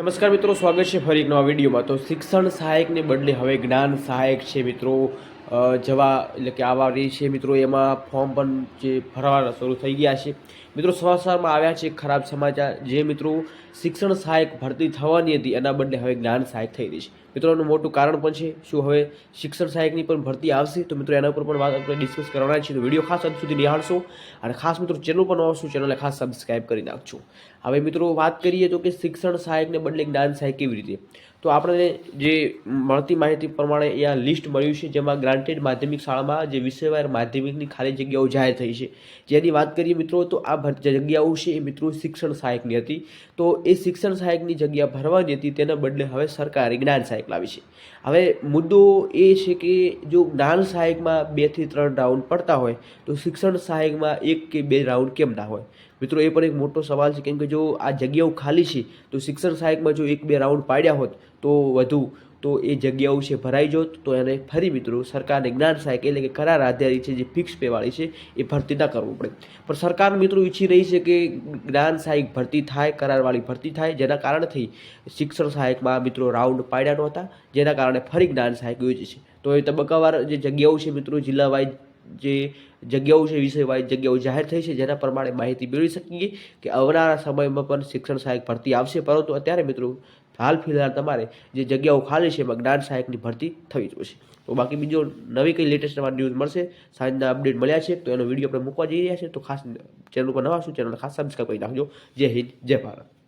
નમસ્કાર મિત્રો, સ્વાગત છે ફરી એક નવા વિડીયોમાં. તો શિક્ષણ સહાયકને બદલે હવે જ્ઞાન સહાયક છે મિત્રો. જવા, એટલે કે આવા રહી છે. મિત્રો, એમાં ફોર્મ પણ જે ભરવાના શરૂ થઈ ગયા છે. મિત્રો, સમાચારમાં આવ્યા છે ખરાબ સમાચાર. જે મિત્રો શિક્ષણ સહાયક ભરતી થવાની હતી, એના બદલે હવે જ્ઞાન સહાયક થઈ રહી છે. મિત્રો મોટું કારણ પણ છે. શું હવે શિક્ષણ સહાયકની પણ ભરતી આવશે? તો મિત્રો, એના ઉપર પણ વાત આપણે ડિસ્કસ કરવાના છે તો વીડિયો ખાસ અંત સુધી નિહાળશો. અને ખાસ મિત્રો ચેનલ પર છું ચેનલને ખાસ સબસ્ક્રાઇબ કરી નાખજો. હવે મિત્રો, વાત કરીએ તો કે શિક્ષણ સહાયકને બદલે જ્ઞાન સહાયક કેવી રીતે? તો આપણે જે મળતી માહિતી પ્રમાણે અહીંયા લિસ્ટ મળ્યું છે, જેમાં ગ્રાન્ટેડ માધ્યમિક શાળામાં જે વિષયવાર માધ્યમિકની ખાલી જગ્યાઓ જાહેર થઈ છે. જેની વાત કરીએ મિત્રો, તો આ જગ્યાઓ છે એ મિત્રો શિક્ષણ સહાયકની હતી. તો એ શિક્ષણ સહાયકની જગ્યા ભરવાની હતી, તેના બદલે હવે સરકારે જ્ઞાન સહાયક લાવી છે. હવે મુદ્દો એ છે કે જો જ્ઞાન સહાયકમાં બેથી ત્રણ રાઉન્ડ પડતા હોય, તો શિક્ષણ સહાયકમાં એક કે બે રાઉન્ડ કેમ ના હોય? મિત્રો, એ પણ એક મોટો સવાલ છે. કેમ કે જો આ જગ્યાઓ ખાલી છે, તો શિક્ષણ સહાયકમાં જો એક બે રાઉન્ડ પાડ્યા હોત, તો વધુ. તો એ જગ્યાઓ છે ભરાઈ જોત. તો એને ફરી મિત્રો, સરકારને જ્ઞાન સહાયક એટલે કે કરાર આધારિત છે, જે ફિક્સ પેવાળી છે, એ ભરતી ના કરવું પડે. પણ સરકાર મિત્રો ઈચ્છી રહી છે કે જ્ઞાન સહાયક ભરતી થાય, કરારવાળી ભરતી થાય. જેના કારણથી શિક્ષણ સહાયકમાં મિત્રો રાઉન્ડ પાડ્યા નહોતા. જેના કારણે ફરી જ્ઞાન સહાયક યોજી છે. તો એ તબક્કાવાર જે જગ્યાઓ છે મિત્રો જિલ્લા વાઇઝ જે જગ્યાઓ છે વિષય જગ્યાઓ જાહેર થઈ છે, જેના પ્રમાણે માહિતી મેળવી શકીએ કે આવનારા સમયમાં પણ શિક્ષણ સહાયક ભરતી આવશે, પરંતુ અત્યારે મિત્રો હાલ ફિલહાલ તમારે જે જગ્યાઓ ખાલી છે, એમાં જ્ઞાન સહાયકની ભરતી થવી જોઈશે તો બાકી બીજો નવી કંઈ લેટેસ્ટ તમારી ન્યૂઝ મળશે, સાંજના અપડેટ મળ્યા છે, તો એનો વીડિયો આપણે મૂકવા જઈ રહ્યા છે તો ખાસ ચેનલ પર નવા શું ચેનલ ખાસ સબસ્ક્રાઈબ કરી નાખજો. જય હિન્દ, જય ભારત.